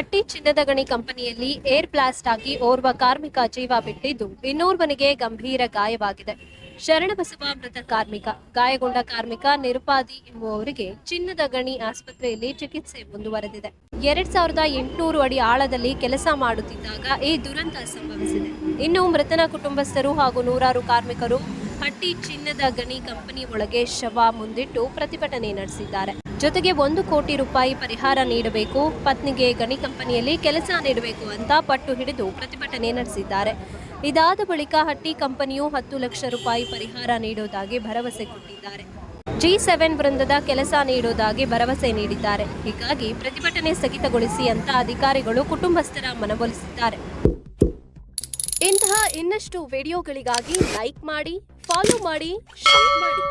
ಹಟ್ಟಿ ಚಿನ್ನದ ಗಣಿ ಕಂಪನಿಯಲ್ಲಿ ಏರ್ ಬ್ಲಾಸ್ಟ್ ಆಗಿ ಓರ್ವ ಕಾರ್ಮಿಕ ಜೀವ ಬಿಟ್ಟಿದ್ದು ಇನ್ನೋರ್ವನಿಗೆ ಗಂಭೀರ ಗಾಯವಾಗಿದೆ. ಶರಣಬಸವ ಮೃತ ಕಾರ್ಮಿಕ. ಗಾಯಗೊಂಡ ಕಾರ್ಮಿಕ ನಿರುಪಾದಿ ಎಂಬುವವರಿಗೆ ಚಿನ್ನದ ಗಣಿ ಆಸ್ಪತ್ರೆಯಲ್ಲಿ ಚಿಕಿತ್ಸೆ ಮುಂದುವರೆದಿದೆ. ಎರಡ್ ಸಾವಿರದ ಎಂಟುನೂರು ಅಡಿ ಆಳದಲ್ಲಿ ಕೆಲಸ ಮಾಡುತ್ತಿದ್ದಾಗ ಈ ದುರಂತ ಸಂಭವಿಸಿದೆ. ಇನ್ನು ಮೃತನ ಕುಟುಂಬಸ್ಥರು ಹಾಗೂ ನೂರಾರು ಕಾರ್ಮಿಕರು ಹಟ್ಟಿ ಚಿನ್ನದ ಗಣಿ ಕಂಪನಿ ಒಳಗೆ ಶವ ಮುಂದಿಟ್ಟು ಪ್ರತಿಭಟನೆ ನಡೆಸಿದ್ದಾರೆ. ಜೊತೆಗೆ ಒಂದು ಕೋಟಿ ರೂಪಾಯಿ ಪರಿಹಾರ ನೀಡಬೇಕು, ಪತ್ನಿಗೆ ಗಣಿ ಕಂಪನಿಯಲ್ಲಿ ಕೆಲಸ ನೀಡಬೇಕು ಅಂತ ಪಟ್ಟು ಹಿಡಿದು ಪ್ರತಿಭಟನೆ ನಡೆಸಿದ್ದಾರೆ. ಇದಾದ ಬಳಿಕ ಹಟ್ಟಿ ಕಂಪನಿಯು ಹತ್ತು ಲಕ್ಷ ರೂಪಾಯಿ ಪರಿಹಾರ ನೀಡುವುದಾಗಿ ಭರವಸೆ ಕೊಟ್ಟಿದ್ದಾರೆ. ಜಿ ಸೆವೆನ್ ವೃಂದದ ಕೆಲಸ ನೀಡುವುದಾಗಿ ಭರವಸೆ ನೀಡಿದ್ದಾರೆ. ಹೀಗಾಗಿ ಪ್ರತಿಭಟನೆ ಸ್ಥಗಿತಗೊಳಿಸಿ ಅಂತ ಅಧಿಕಾರಿಗಳು ಕುಟುಂಬಸ್ಥರ ಮನವೊಲಿಸಿದ್ದಾರೆ. ಇಂತಹ ಇನ್ನಷ್ಟು ವಿಡಿಯೋಗಳಿಗಾಗಿ ಲೈಕ್ ಮಾಡಿ, ಫಾಲೋ ಮಾಡಿ, ಶೇರ್ ಮಾಡಿ.